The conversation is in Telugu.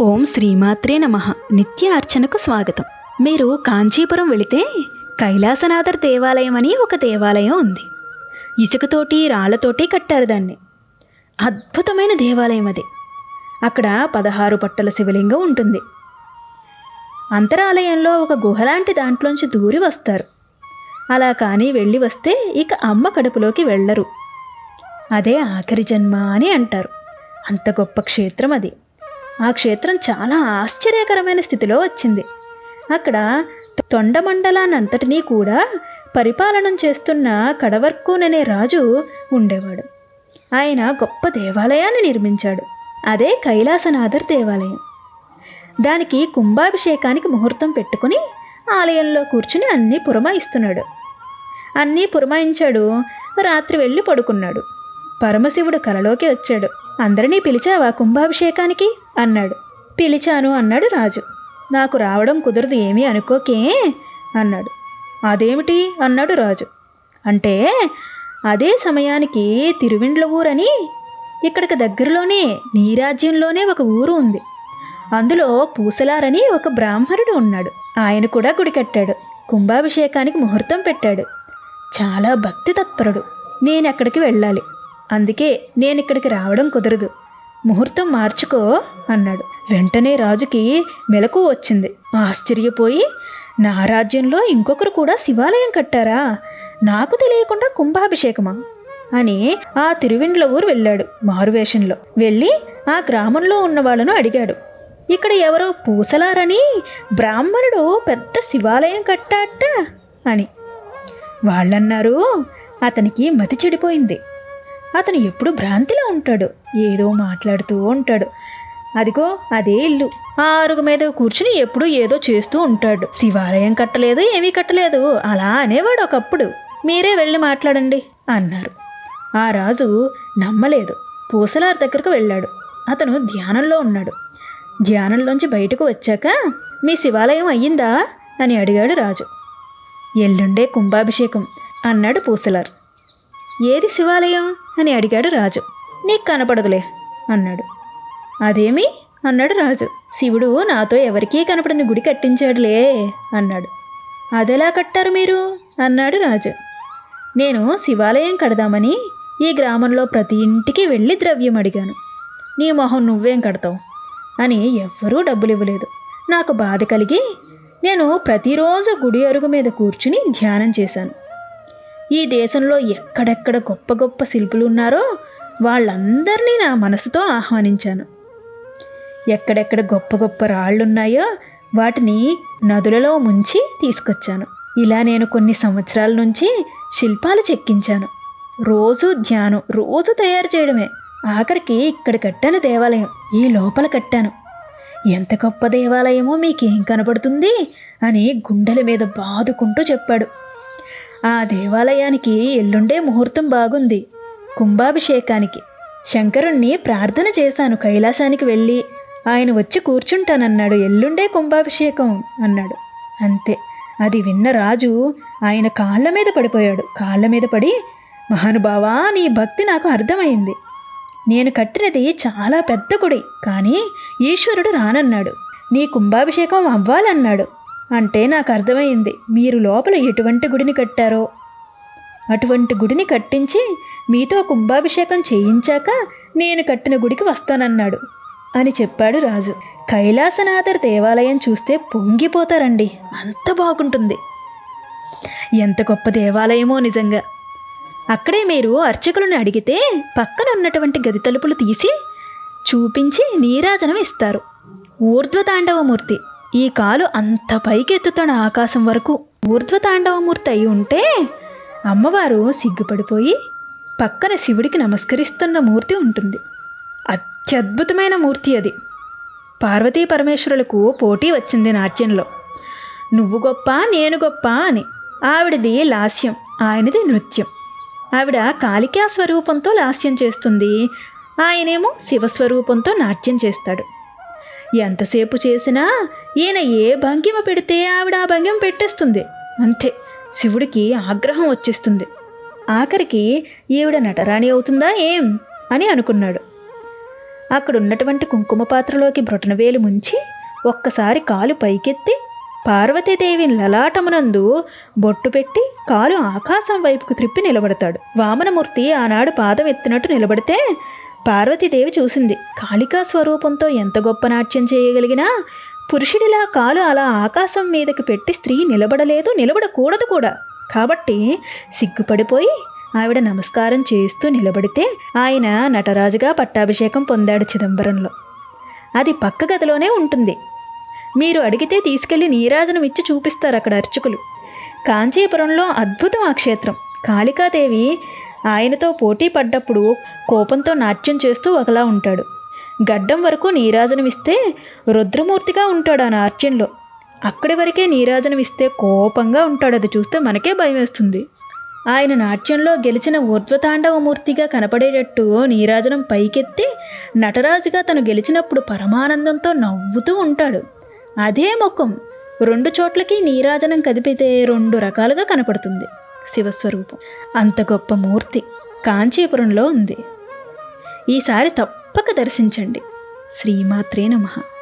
ఓం శ్రీమాత్రే నమ. నిత్య అర్చనకు స్వాగతం. మీరు కాంచీపురం వెళితే కైలాసనాథర్ దేవాలయం అని ఒక దేవాలయం ఉంది. ఇసుకతోటి రాళ్ళతోటి కట్టారు దాన్ని. అద్భుతమైన దేవాలయం అది. అక్కడ పదహారు పట్టల శివలింగం ఉంటుంది. అంతరాలయంలో ఒక గుహలాంటి దాంట్లోంచి దూరి వస్తారు. అలా కానీ వెళ్ళి వస్తే ఇక అమ్మ కడుపులోకి వెళ్ళరు. అదే ఆఖరి జన్మ అని అంటారు. అంత గొప్ప క్షేత్రం అది. ఆ క్షేత్రం చాలా ఆశ్చర్యకరమైన స్థితిలో వచ్చింది. అక్కడ తొండమండలానంతటినీ కూడా పరిపాలనం చేస్తున్న కడవర్కూననే అనే రాజు ఉండేవాడు. ఆయన గొప్ప దేవాలయాన్ని నిర్మించాడు. అదే కైలాసనాథర్ దేవాలయం. దానికి కుంభాభిషేకానికి ముహూర్తం పెట్టుకుని ఆలయంలో కూర్చుని అన్నీ పురమాయిస్తున్నాడు. అన్నీ పురమాయించాడు. రాత్రి వెళ్ళి పడుకున్నాడు. పరమశివుడు కలలోకి వచ్చాడు. అందరినీ పిలిచావా కుంభాభిషేకానికి? అన్నాడు. పిలిచాను అన్నాడు రాజు. నాకు రావడం కుదరదు ఏమీ అనుకోకే అన్నాడు. అదేమిటి అన్నాడు రాజు. అంటే అదే సమయానికి తిరువిండ్ల ఊరని ఇక్కడికి దగ్గరలోనే నీ రాజ్యంలోనే ఒక ఊరు ఉంది. అందులో పూసలారని ఒక బ్రాహ్మణుడు ఉన్నాడు. ఆయన కూడా గుడి కట్టాడు. కుంభాభిషేకానికి ముహూర్తం పెట్టాడు. చాలా భక్తి తత్పరుడు నేనెక్కడికి వెళ్ళాలి. అందుకే నేను ఇక్కడికి రావడం కుదరదు. ముహూర్తం మార్చుకో అన్నాడు. వెంటనే రాజుకి మెలకు వచ్చింది. ఆశ్చర్యపోయి నా రాజ్యంలో ఇంకొకరు కూడా శివాలయం కట్టారా? నాకు తెలియకుండా కుంభాభిషేకమా? అని ఆ తిరువిండ్ల ఊరు వెళ్ళాడు మారువేషంలో. వెళ్ళి ఆ గ్రామంలో ఉన్న వాళ్ళను అడిగాడు. ఇక్కడ ఎవరో పూసలారని బ్రాహ్మణుడు పెద్ద శివాలయం కట్టాట అని. వాళ్ళన్నారు అతనికి మతి చెడిపోయింది. అతను ఎప్పుడు భ్రాంతిలో ఉంటాడు. ఏదో మాట్లాడుతూ ఉంటాడు. అదిగో అదే ఇల్లు. ఆ అరుగు మీద కూర్చుని ఎప్పుడూ ఏదో చేస్తూ ఉంటాడు. శివాలయం కట్టలేదు ఏమీ కట్టలేదు. అలా అనేవాడు ఒకప్పుడు. మీరే వెళ్ళి మాట్లాడండి అన్నారు. ఆ రాజు నమ్మలేదు. పూసలార్ దగ్గరకు వెళ్ళాడు. అతను ధ్యానంలో ఉన్నాడు. ధ్యానంలోంచి బయటకు వచ్చాక మీ శివాలయం అయ్యిందా? అని అడిగాడు రాజు. ఎల్లుండే కుంభాభిషేకం అన్నాడు పూసలార్. ఏది శివాలయం? అని అడిగాడు రాజు. నీకు కనపడదులే అన్నాడు. అదేమి? అన్నాడు రాజు. శివుడు నాతో ఎవరికీ కనపడని గుడి కట్టించాడులే అన్నాడు. అదెలా కట్టారు మీరు? అన్నాడు రాజు. నేను శివాలయం కడదామని ఈ గ్రామంలో ప్రతి ఇంటికి వెళ్ళి ద్రవ్యం అడిగాను. నీ మొహం నువ్వేం కడతావు? అని ఎవ్వరూ డబ్బులు ఇవ్వలేదు నాకు బాధ కలిగి నేను ప్రతిరోజు గుడి అరుగు మీద కూర్చుని ధ్యానం చేశాను. ఈ దేశంలో ఎక్కడెక్కడ గొప్ప గొప్ప శిల్పులు ఉన్నారో వాళ్ళందరినీ నా మనసుతో ఆహ్వానించాను. ఎక్కడెక్కడ గొప్ప గొప్ప రాళ్ళున్నాయో వాటిని నదులలో ముంచి తీసుకొచ్చాను. ఇలా నేను కొన్ని సంవత్సరాల నుంచి శిల్పాలు చెక్కించాను. రోజు ధ్యానం రోజు తయారు చేయడమే. ఆఖరికి ఇక్కడ కట్టాను దేవాలయం. ఈ లోపల కట్టాను. ఎంత గొప్ప దేవాలయమో మీకేం కనపడుతుంది అని గుండెల మీద బాదుకుంటూ చెప్పాడు. ఆ దేవాలయానికి ఎల్లుండే ముహూర్తం బాగుంది. కుంభాభిషేకానికి. శంకరుణ్ణి ప్రార్థన చేశాను కైలాసానికి వెళ్ళి. ఆయన వచ్చి కూర్చుంటానన్నాడు ఎల్లుండే కుంభాభిషేకం అన్నాడు. అంతే. అది విన్న రాజు ఆయన కాళ్ళ మీద పడిపోయాడు. కాళ్ళ మీద పడి మహానుభావా నీ భక్తి నాకు అర్థమైంది. నేను కట్టినది చాలా పెద్ద గుడి కానీ ఈశ్వరుడు రానన్నాడు. నీ కుంభాభిషేకం అవ్వాలన్నాడు. అంటే నాకు అర్థమైంది. మీరు లోపల ఎటువంటి గుడిని కట్టారో? అటువంటి గుడిని కట్టించి మీతో కుంభాభిషేకం చేయించాక నేను కట్టిన గుడికి వస్తానన్నాడు అని చెప్పాడు రాజు. కైలాసనాథర్ దేవాలయం చూస్తే పొంగిపోతారండి. అంత బాగుంటుంది. ఎంత గొప్ప దేవాలయమో నిజంగా. అక్కడే మీరు అర్చకులను అడిగితే పక్కన ఉన్నటువంటి గది తలుపులు తీసి చూపించి నీరాజనం ఇస్తారు. ఊర్ధ్వతాండవమూర్తి. ఈ కాలు అంత పైకెత్తుతాడు ఆకాశం వరకు ఊర్ధ్వతాండవమూర్తి అయి ఉంటే అమ్మవారు సిగ్గుపడిపోయి పక్కన శివుడికి నమస్కరిస్తున్న మూర్తి ఉంటుంది. అత్యద్భుతమైన మూర్తి అది. పార్వతీ పరమేశ్వరులకు పోటీ వచ్చింది నాట్యంలో. నువ్వు గొప్ప నేను గొప్ప అని. ఆవిడది లాస్యం ఆయనది నృత్యం. ఆవిడ కాళికా స్వరూపంతో లాస్యం చేస్తుంది. ఆయనేమో శివస్వరూపంతో నాట్యం చేస్తాడు. ఎంతసేపు చేసినా ఈయన ఏ భంగిమ పెడితే ఆవిడ ఆ భంగిమ పెట్టేస్తుంది. అంతే శివుడికి ఆగ్రహం వచ్చేస్తుంది. ఆఖరికి ఈవిడ నటరాణి అవుతుందా ఏం? అని అనుకున్నాడు. అక్కడ ఉన్నటువంటి కుంకుమ పాత్రలోకి బ్రొటనవేలు ముంచి ఒక్కసారి కాలు పైకెత్తి పార్వతీదేవి లలాటమునందు బొట్టు పెట్టి కాలు ఆకాశం వైపుకు త్రిప్పి నిలబడతాడు. వామనమూర్తి ఆనాడు పాదం ఎత్తినట్టు నిలబడితే పార్వతీదేవి చూసింది. కాళికా స్వరూపంతో ఎంత గొప్ప నాట్యం చేయగలిగినా పురుషుడిలా కాలు అలా ఆకాశం మీదకి పెట్టి స్త్రీ నిలబడలేదు నిలబడకూడదు కూడా. కాబట్టి సిగ్గుపడిపోయి ఆవిడ నమస్కారం చేస్తూ నిలబడితే ఆయన నటరాజుగా పట్టాభిషేకం పొందాడు చిదంబరంలో. అది పక్క గదిలోనే ఉంటుంది. మీరు అడిగితే తీసుకెళ్ళి నీరాజనం ఇచ్చి చూపిస్తారు అక్కడ అర్చకులు. కాంచీపురంలో అద్భుతం ఆ క్షేత్రం. కాళికాదేవి ఆయనతో పోటీ పడ్డప్పుడు కోపంతో నాట్యం చేస్తూ ఒకలా ఉంటాడు. గడ్డం వరకు నీరాజనం ఇస్తే రుద్రమూర్తిగా ఉంటాడు ఆ నాట్యంలో. అక్కడి వరకే నీరాజనమిస్తే కోపంగా ఉంటాడు అది చూస్తే మనకే భయం వేస్తుంది ఆయన నాట్యంలో గెలిచిన ఊర్ధ్వతాండవమూర్తిగా కనపడేటట్టు నీరాజనం పైకెత్తి నటరాజుగా తను గెలిచినప్పుడు పరమానందంతో నవ్వుతూ ఉంటాడు. అదే ముఖం రెండు చోట్లకి నీరాజనం కదిపితే రెండు రకాలుగా కనపడుతుంది. శివస్వరూపం. అంత గొప్ప మూర్తి కాంచీపురంలో ఉంది. ఈసారి తప్పక దర్శించండి. శ్రీమాత్రే నమః.